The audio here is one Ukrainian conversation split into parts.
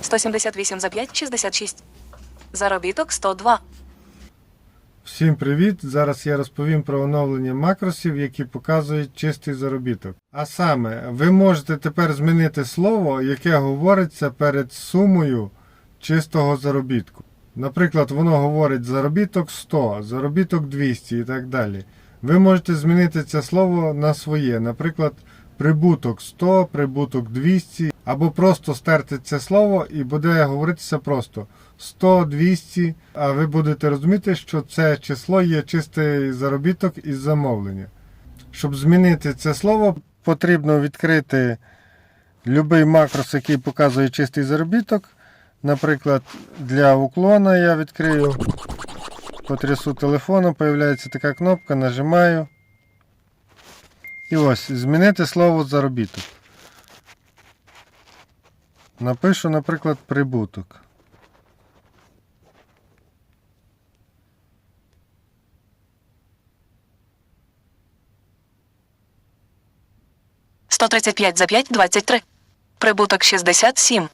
178 за 5, 66. Заробіток 102. Всім привіт! Зараз я розповім про оновлення макросів, які показують чистий заробіток. А саме, ви можете тепер змінити слово, яке говориться перед сумою чистого заробітку. Наприклад, воно говорить заробіток 100, заробіток 200 і так далі. Ви можете змінити це слово на своє, наприклад, прибуток 100, прибуток 200, або просто стерти це слово і буде говоритися просто 100, 200, а ви будете розуміти, що це число є чистий заробіток із замовлення. Щоб змінити це слово, потрібно відкрити будь-який макрос, який показує чистий заробіток. Наприклад, для уклона я відкрию, потрясу телефоном, появляється така кнопка, нажимаю. І ось, змінити слово заробіток. Напишу, наприклад, прибуток. – 135 за 5, 23. Прибуток 67.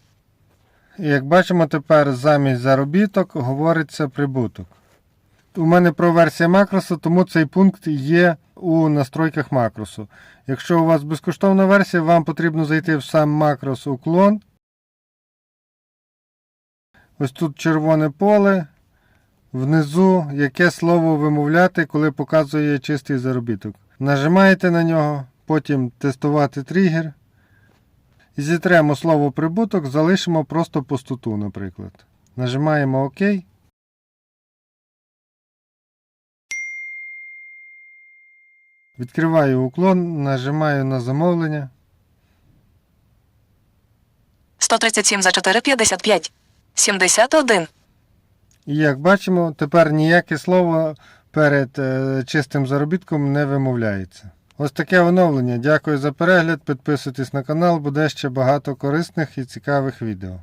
І Як бачимо, тепер замість заробіток говориться прибуток. У мене про версія макросу, тому цей пункт є у настройках макросу. Якщо у вас безкоштовна версія, вам потрібно зайти в сам макрос уклон. Ось тут червоне поле. Внизу яке слово вимовляти, коли показує чистий заробіток. Нажимаєте на нього, потім тестувати тригер. І зітремо слово прибуток, залишимо просто пустоту, наприклад. Нажимаємо ОК. Відкриваю уклон, нажимаю на замовлення. 137 за 4, 55. 71. І як бачимо, тепер ніяке слово перед е, чистим заробітком не вимовляється. Ось таке оновлення. Дякую за перегляд. Підписуйтесь на канал, буде ще багато корисних і цікавих відео.